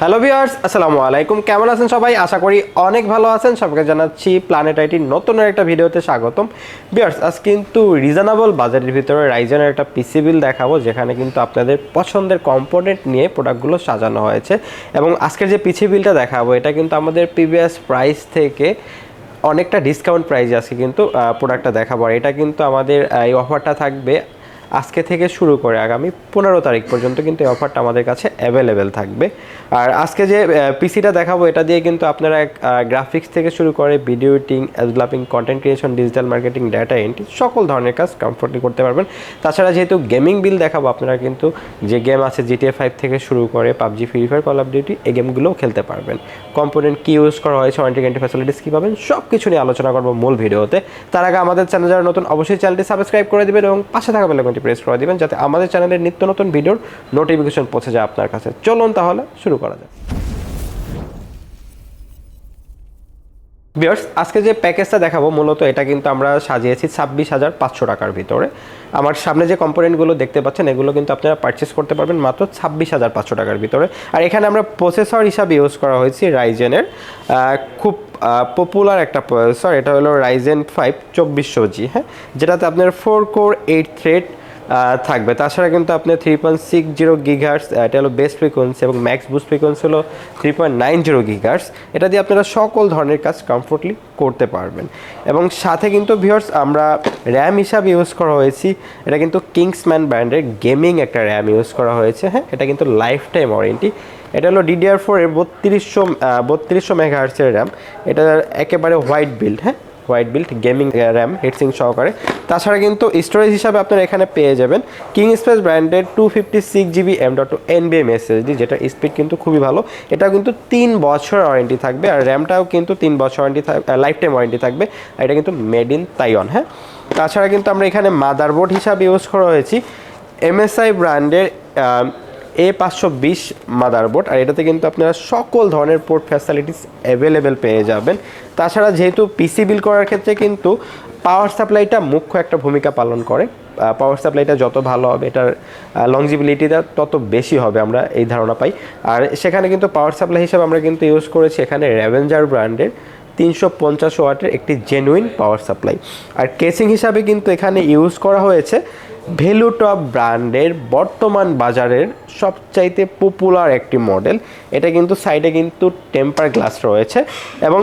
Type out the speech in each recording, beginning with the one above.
Hello viewers আসসালামু আলাইকুম। কেমন আছেন সবাই? আশা করি অনেক ভালো আছেন। সবাইকে জানাচ্ছি প্ল্যানেট আইটির নতুন একটা ভিডিওতে স্বাগতম। ভিউয়ার্স আজ কিন্তু রিজনেবল বাজারের ভিতরে রাইজেনের একটা পিসি বিল দেখাবো, যেখানে কিন্তু আপনাদের পছন্দের কম্পোনেন্ট নিয়ে প্রোডাক্টগুলো সাজানো হয়েছে। এবং আজকের যে পিসি বিলটা দেখাবো, এটা কিন্তু আমাদের প্রিভিয়াস প্রাইস থেকে অনেকটা ডিসকাউন্ট প্রাইজে আছে কিন্তু প্রোডাক্টটা দেখাবো। আর এটা কিন্তু আমাদের এই অফারটা থাকবে আজকে থেকে শুরু করে আগামী পনেরো তারিখ পর্যন্ত কিন্তু এই অফারটা আমাদের কাছে অ্যাভেলেবেল থাকবে। আর আজকে যে পিসিটা দেখাবো, এটা দিয়ে কিন্তু আপনারা গ্রাফিক্স থেকে শুরু করে video editing developing content creation digital marketing data entry সকল ধরনের কাজ কমফোর্টলি করতে পারবেন। তাছাড়া যেহেতু গেমিং বিল দেখাবো, আপনারা কিন্তু যে গেম আছে জিটিএ ফাইভ থেকে শুরু করে PUBG free fire call of duty এই গেমগুলোও খেলতে পারবেন। কম্পোনেন্ট কি ইউজ করা হয়েছে ওয়ারেন্টি গ্যান্টি ফ্যাসিলিটিস কী পাবেন সব কিছু নিয়ে আলোচনা করব মূল ভিডিওতে। তার আগে আমাদের চ্যানেল যারা নতুন, অবশ্যই চ্যানেলটি সাবস্ক্রাইব করে দেবেন এবং পাশে থাকা বেলাকনটি প্রেস করে দিবেন যাতে আমাদের চ্যানেলের নিত্য নতুন ভিডিওর নোটিফিকেশন পৌঁছে যায় আপনার কাছে। চলুন তাহলে শুরু করা যায় বিয়ার্স আজকে যে প্যাকেজটা দেখাবো, মূলত এটা কিন্তু আমরা সাজিয়েছি ছাব্বিশ হাজার পাঁচশো টাকার ভিতরে। আমার সামনে যে কম্পোনেন্টগুলো দেখতে পাচ্ছেন, এগুলো কিন্তু আপনারা পারচেস করতে পারবেন মাত্র ছাব্বিশ হাজার পাঁচশো টাকার ভিতরে। আর এখানে আমরা প্রসেসর হিসাবে ইউজ করা হয়েছে রাইজেনের খুব পপুলার একটা প্রসেসর এটা হলো রাইজেন ফাইভ চব্বিশশো জি হ্যাঁ? যেটাতে আপনার ফোর কোর এইট থ্রেড থাকবে। তাছাড়া কিন্তু আপনার three point six zero gigahertz এটা হলো বেস্ট ফ্রিকোয়েন্সি এবং ম্যাক্স বুস্ট ফ্রিকোয়েন্সি হলো three point nine zero gigahertz এটা দিয়ে আপনারা সকল ধরনের কাজ কমফোর্টলি করতে পারবেন। এবং সাথে কিন্তু ভিউয়ার্স আমরা র্যাম হিসাবে ইউজ করা হয়েছি। এটা কিন্তু কিংসম্যান ব্র্যান্ডের গেমিং একটা র্যাম ইউজ করা হয়েছে হ্যাঁ? এটা কিন্তু লাইফ টাইম ওয়ারেন্টি এটা হলো ডিডিআর ফোর এর বত্রিশশো বত্রিশশো মেগাহার্সের র্যাম এটা একেবারে হোয়াইট বিল্ড হ্যাঁ? White build gaming RAM heatsink সহকারে। তাছাড়া কিন্তু স্টোরেজ হিসাবে আপনারা এখানে পেয়ে যাবেন কিং স্পেস ব্র্যান্ডের two fifty six GB M dot এনবিএম SSD যেটা স্পিড কিন্তু খুবই ভালো। এটা কিন্তু তিন বছর ওয়ারেন্টি থাকবে আর র্যামটাও কিন্তু তিন বছর ওয়ারেন্টি লাইফ টাইম ওয়ারেন্টি থাকবে। আর এটা কিন্তু মেড ইন তাইওয়ান হ্যাঁ? তাছাড়া কিন্তু আমরা এখানে মাদারবোর্ড হিসাবে ইউজ করা হয়েছি। এমএসআই ব্র্যান্ডের এ পাঁচশো বিশ মাদারবোর্ড আর এটাতে কিন্তু আপনারা সকল ধরনের পোর্ট ফ্যাসিলিটিস অ্যাভেলেবেল পেয়ে যাবেন। তাছাড়া যেহেতু পিসি বিল করার ক্ষেত্রে কিন্তু পাওয়ার সাপ্লাইটা মুখ্য একটা ভূমিকা পালন করে। পাওয়ার সাপ্লাইটা যত ভালো হবে, এটার লংজিবিলিটিটা তত বেশি হবে আমরা এই ধারণা পাই। আর সেখানে কিন্তু পাওয়ার সাপ্লাই হিসেবে আমরা কিন্তু ইউজ করেছি এখানে র্যাভেঞ্জার ব্র্যান্ডের তিনশো পঞ্চাশ ওয়াটের একটি জেনুইন পাওয়ার সাপ্লাই আর কেসিং হিসাবে কিন্তু এখানে ইউজ করা হয়েছে ভ্যালুটপ ব্র্যান্ডের বর্তমান বাজারের সবচাইতে পপুলার একটি মডেল এটা কিন্তু সাইডে কিন্তু টেম্পার গ্লাস রয়েছে এবং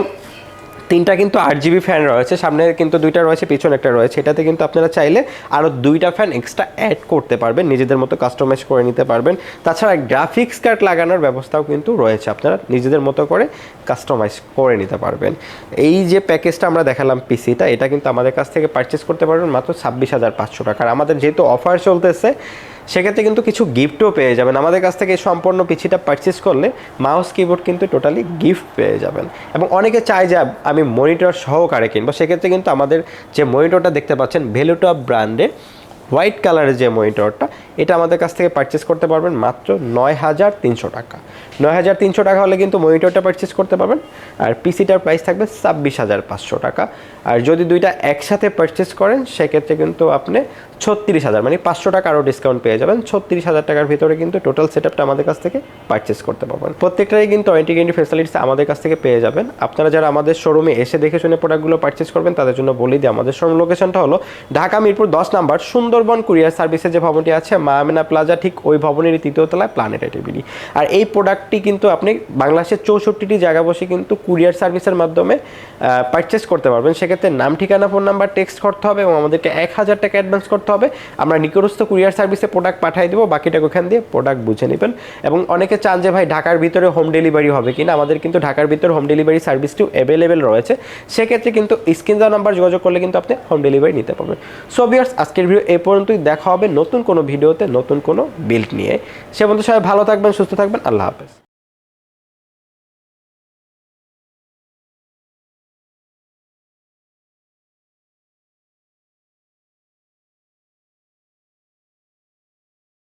তিনটা কিন্তু আট জিবি ফ্যান রয়েছে সামনে কিন্তু দুইটা রয়েছে, পিছনে একটা রয়েছে। এটাতে কিন্তু আপনারা চাইলে আরও দুইটা ফ্যান এক্সট্রা অ্যাড করতে পারবেন, নিজেদের মতো কাস্টমাইজ করে নিতে পারবেন। তাছাড়া গ্রাফিক্স কার্ড লাগানোর ব্যবস্থাও কিন্তু রয়েছে, আপনারা নিজেদের মতো করে কাস্টমাইজ করে নিতে পারবেন। এই যে প্যাকেজটা আমরা দেখালাম পিসিটা এটা কিন্তু আমাদের কাছ থেকে পারচেস করতে পারবেন মাত্র ছাব্বিশ হাজার পাঁচশো টাকা। আর আমাদের যেহেতু অফার চলতেছে সেক্ষেত্রে কিন্তু কিছু গিফটও পেয়ে যাবেন। আমাদের কাছ থেকে সম্পূর্ণ পিছিটা পারচেস করলে মাউস কিবোর্ড কিন্তু টোটালি গিফট পেয়ে যাবেন। এবং অনেকে চায় যে আমি মনিটর সহকারে কিনবো। সেক্ষেত্রে কিন্তু আমাদের যে মনিটরটা দেখতে পাচ্ছেন ভ্যালুটপ ব্র্যান্ডের হোয়াইট কালারের যে মনিটরটা এটা আমাদের কাছ থেকে পারচেস করতে পারবেন মাত্র নয় হাজার তিনশো টাকা। নয় হাজার তিনশো টাকা হলে কিন্তু মনিটরটা পারচেস করতে পারবেন। আর পিসিটার প্রাইস থাকবে ছাব্বিশ হাজার পাঁচশো টাকা। আর যদি দুইটা একসাথে পারচেস করেন, সেক্ষেত্রে কিন্তু আপনি ছত্রিশ হাজার মানে পাঁচশো টাকা আরও ডিসকাউন্ট পেয়ে যাবেন। ছত্রিশ হাজার টাকার ভিতরে কিন্তু টোটাল সেট আপটা আমাদের কাছ থেকে পারচেস করতে পারবেন। প্রত্যেকটাই কিন্তু ওয়ারেন্টি গ্যারেন্টি ফেসিলিটিস আমাদের কাছ থেকে পেয়ে যাবেন। আপনারা যারা আমাদের শোরুমে এসে দেখে শুনে প্রোডাক্টগুলো পারচেস করবেন, তাদের জন্য বলি দিই, আমাদের শোরুম লোকেশনটা হলো ঢাকা মিরপুর দশ নাম্বার সুন্দরবন কুরিয়ার সার্ভিসের যে ভবনটি আছে মা আমিনা প্লাজা ঠিক ওই ভবনের তৃতীয় তলায় প্ল্যানেট আর এই প্রোডাক্টটি কিন্তু আপনি বাংলাদেশের চৌষট্টিটি জায়গা বসে কিন্তু কুরিয়ার সার্ভিসের মাধ্যমে পারচেস করতে পারবেন। সেক্ষেত্রে নাম, ঠিকানা ফোন নাম্বার টেক্সট করতে হবে এবং আমাদেরকে এক হাজার টাকা অ্যাডভান্স করতে হবে আমরা নিকটস্থ কুরিয়ার সার্ভিসে প্রোডাক্ট পাঠিয়ে দেবো, বাকিটাকে ওখান দিয়ে প্রোডাক্ট বুঝে নেবেন। এবং অনেকে চান যে, ভাই, ঢাকার ভিতরে হোম ডেলিভারি হবে কিনা? আমাদের কিন্তু ঢাকার ভিতরে হোম ডেলিভারি সার্ভিসটিও অ্যাভেলেবেল রয়েছে। সেক্ষেত্রে কিন্তু স্ক্রিন দেওয়া নাম্বার যোগাযোগ করলে কিন্তু আপনি হোম ডেলিভারি নিতে পারবেন। সো বিয়ার্স আজকের ভিডিও এ পর্যন্তই। দেখা হবে নতুন কোনো ভিডিওতে নতুন কোনো বিল্ড নিয়ে। সে পর্যন্ত সবাই ভালো থাকবেন, সুস্থ থাকবেন। আল্লাহ হাফেজ।